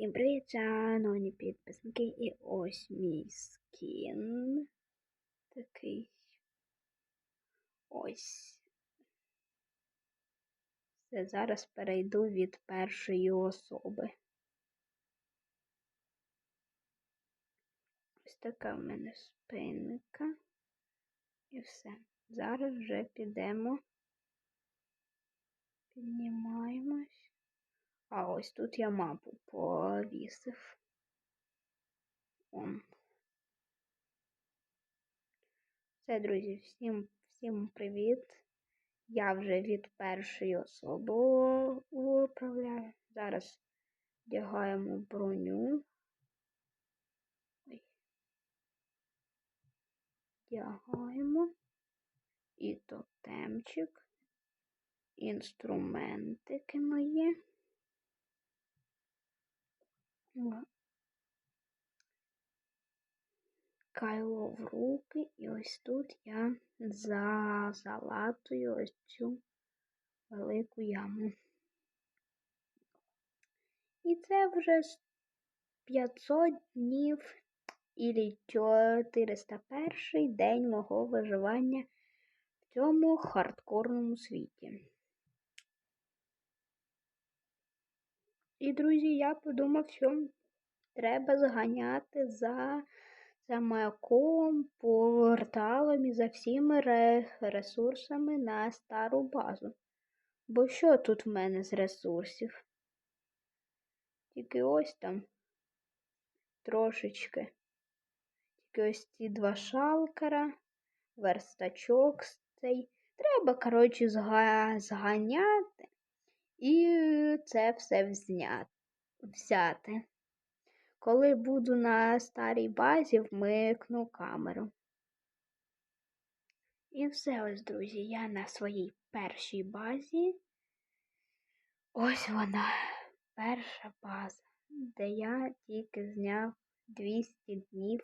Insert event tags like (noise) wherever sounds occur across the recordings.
Всім привіт, шановні підписники. І ось мій скін. Такий. Ось. Це зараз перейду від першої особи. Ось така в мене спинка. І все. Зараз вже підемо. Піднімаємось. А ось тут я мапу повісив. Он. Все, друзі, всім всім привіт. Я вже від першої особи управляю. Зараз вдягаємо броню. Ой. Вдягаємо. І тотемчик. Інструментики мої. Кайло в руки, і ось тут я за залатую ось цю велику яму. І це вже 500 днів і 401 день мого виживання в цьому хардкорному світі. І, друзі, я подумав, що треба зганяти за за маяком, порталом і за всіми ресурсами на стару базу. Бо що тут в мене з ресурсів? Тільки ось там трошечки. Тільки ось ці два шалкера, верстачок цей. Треба, коротше, зганяти і це все взяти. Коли буду на старій базі, вмикну камеру. І все ось, друзі, я на своїй першій базі. Ось вона, перша база, де я тільки зняв 200 днів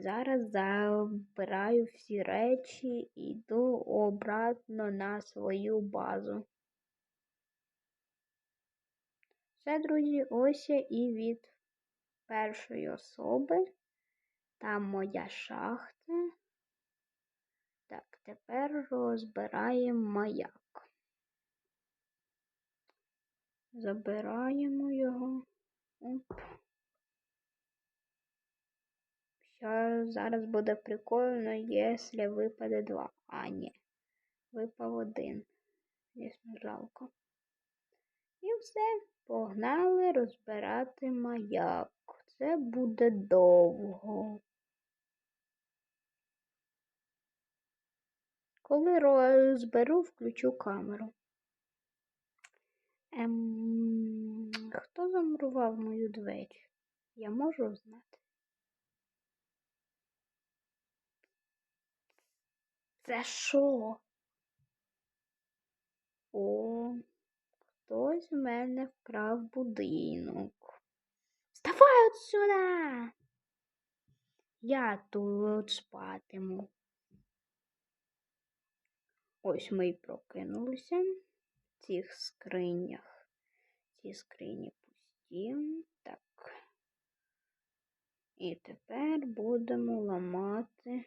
зараз забираю всі речі і йду обратно на свою базу. Все, друзі, ось я і від першої особи. Там моя шахта. Так, тепер розбираємо маяк. Забираємо його. Оп. Зараз буде прикольно, якщо випаде два. А, ні. Випав один. Звісно, жалко. І все. Погнали розбирати маяк. Це буде довго. Коли розберу, включу камеру. Ем, Хто замурував мою двері? Я можу знати. Це що? О, хтось в мене вкрав будинок. Вставай отсюда! Я тут спатиму. Ось ми й прокинулися в цих скринях. Ці скрині пусті. Так. І тепер будемо ламати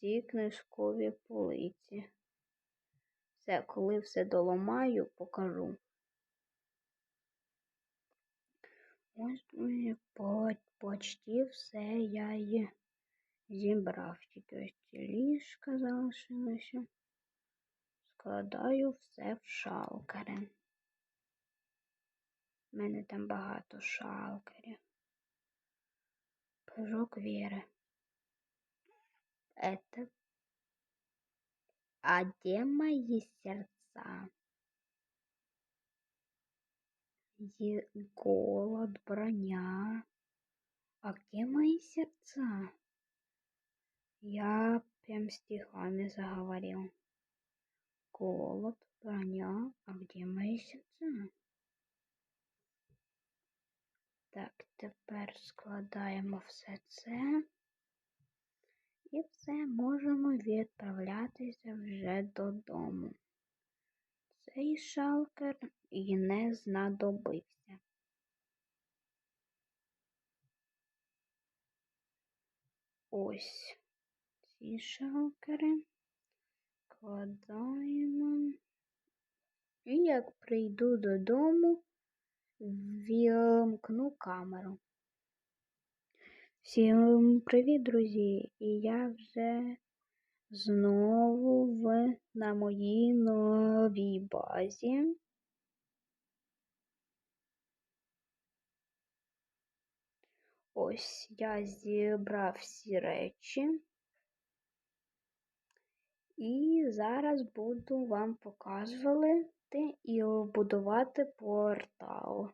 ці книжкові полиці. Все, коли все доламаю, покажу. Ось, друзі, почти все я її зібрав. Тільки ось ці ліжка залишилося. Складаю все в шалкери. У мене там багато шалкерів. Прыжок віри. Это... А где мои сердца? Е... Голод, броня. А где мои сердца? Я прям стихами заговорил. Голод, броня. А где мои сердца? Так, тепер складаємо все це. І все, можемо відправлятися вже додому. Цей шалкер і не знадобився. Ось ці шалкери складаємо. І як прийду додому, вімкну камеру. Всім привіт, друзі! І я вже знову в, на моїй новій базі. Ось я зібрав всі речі. І зараз буду вам показувати і будувати портал.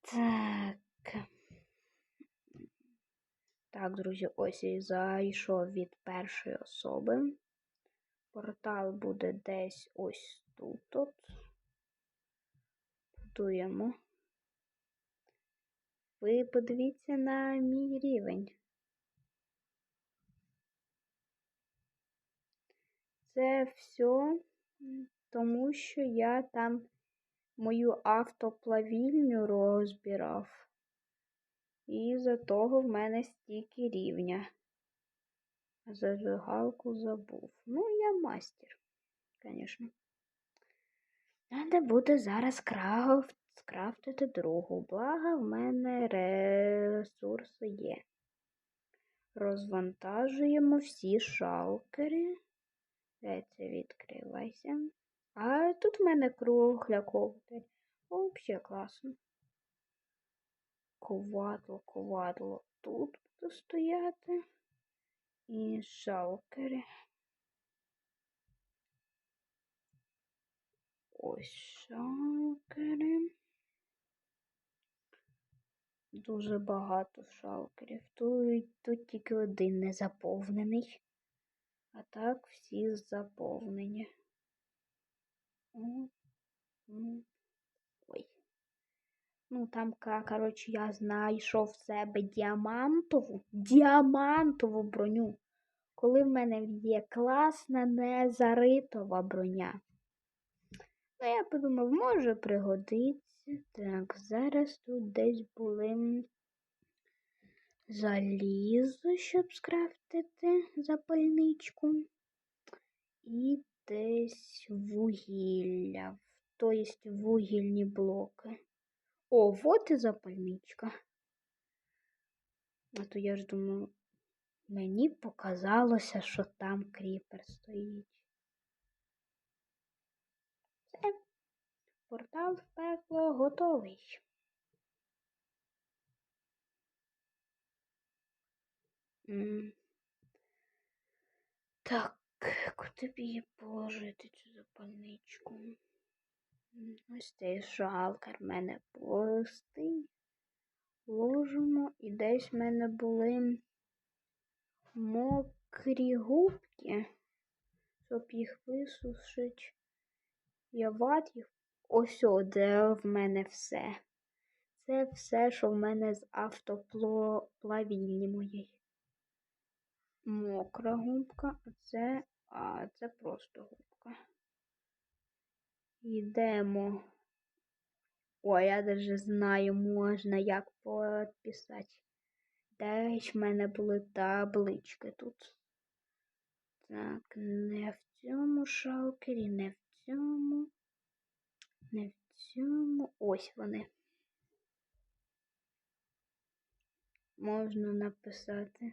Так. Так, друзі, ось і зайшов від першої особи. Портал буде десь ось тут. -от. Будуємо. Ви подивіться на мій рівень. Це все тому, що я там мою автоплавільню розбирав. І за того в мене стільки рівня. Зажигалку забув. Ну, я мастер, звісно. Треба буде зараз крафт, скрафтити другу. Благо в мене ресурси є. Розвантажуємо всі шалкери. Це відкривайся. А тут в мене кругляков. Взагалі класно ковадло, ковадло тут буде стояти. І шалкери. Ось шалкери. Дуже багато шалкерів. Тут, тут тільки один не заповнений. А так всі заповнені. Ну, там, коротше, я знайшов в себе діамантову, діамантову броню. Коли в мене є класна незаритова броня. Ну, я подумав, може пригодиться. Так, зараз тут десь були залізо, щоб скрафтити запальничку. І десь вугілля, тобто вугільні блоки. О, вот і запальничка. А то я ж думаю, мені показалося, що там кріпер стоїть. Все, портал в пекло готовий. Так, куди б її положити цю запальничку? Ось цей шалкар в мене пустий. Ложимо і десь в мене були мокрі губки, щоб їх висушити. Я ват їх. Ось де в мене все. Це все, що в мене з автоплавільні моєї. Мокра губка, а це, а це просто губка. Йдемо. Ой, я даже знаю, можна як підписати. Десь в мене були таблички тут. Так, не в цьому шалкері, не в цьому, не в цьому. Ось вони. Можна написати.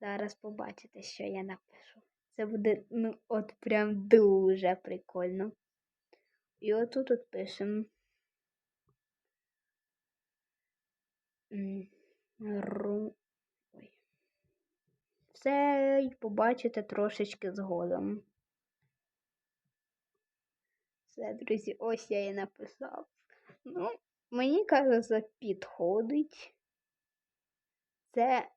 Зараз побачите, що я напишу. Це буде, ну, от прям дуже прикольно. І отут от пишемо. Ру... Ой. Все побачите трошечки згодом. Все, друзі, ось я і написав. Ну, мені кажеться, підходить. Це.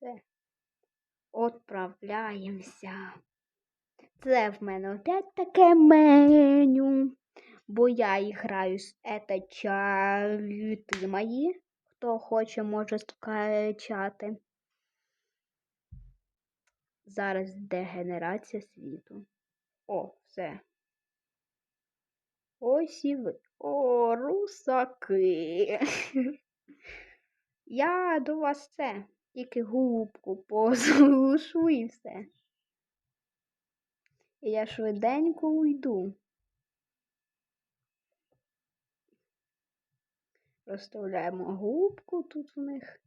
Це. Отправляємося. Це в мене опять таке меню. Бо я граю з это мої. Хто хоче, може скачати. Зараз дегенерація світу. О, все. Ось і ви. О, русаки. (laughs) Я до вас це. Тільки губку (laughs) позушу і все. І я швиденько уйду. Розставляємо губку тут в них.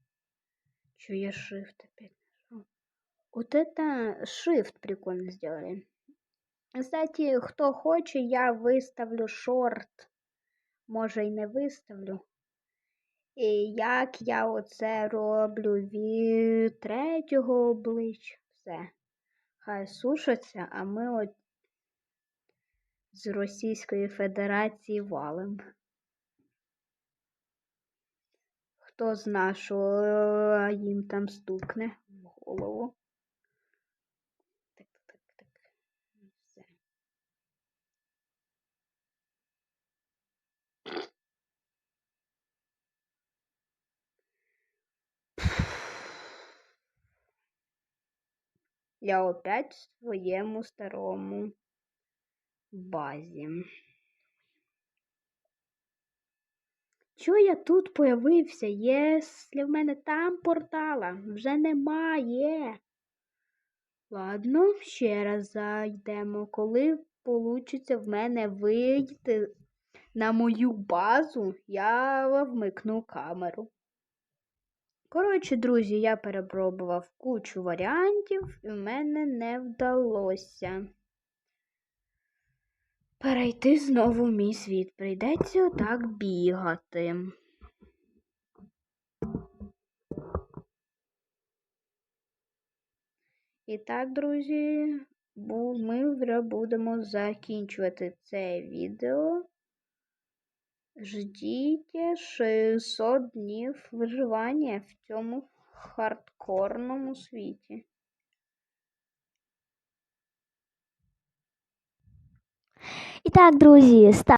Чё я shift опять нажал? Вот это shift прикольно сделали. Кстати, хто хоче, я виставлю шорт. Може і не виставлю. І як я оце роблю від третього обличчя. Все. Хай сушаться, а ми от з Російської Федерації валим. Хто зна, що е, їм там стукне в голову. Я опять в своєму старому базі. Чого я тут появився? Якщо в мене там портала вже немає. Ладно, ще раз зайдемо. Коли вийде в мене вийти на мою базу, я вмикну камеру. Коротше, друзі, я перепробував кучу варіантів і в мене не вдалося. Перейти знову в мій світ. Прийдеться отак бігати. І так, друзі, ми вже будемо закінчувати це відео. Ждіть 600 днів виживання в цьому хардкорному світі. І так, друзі, ста-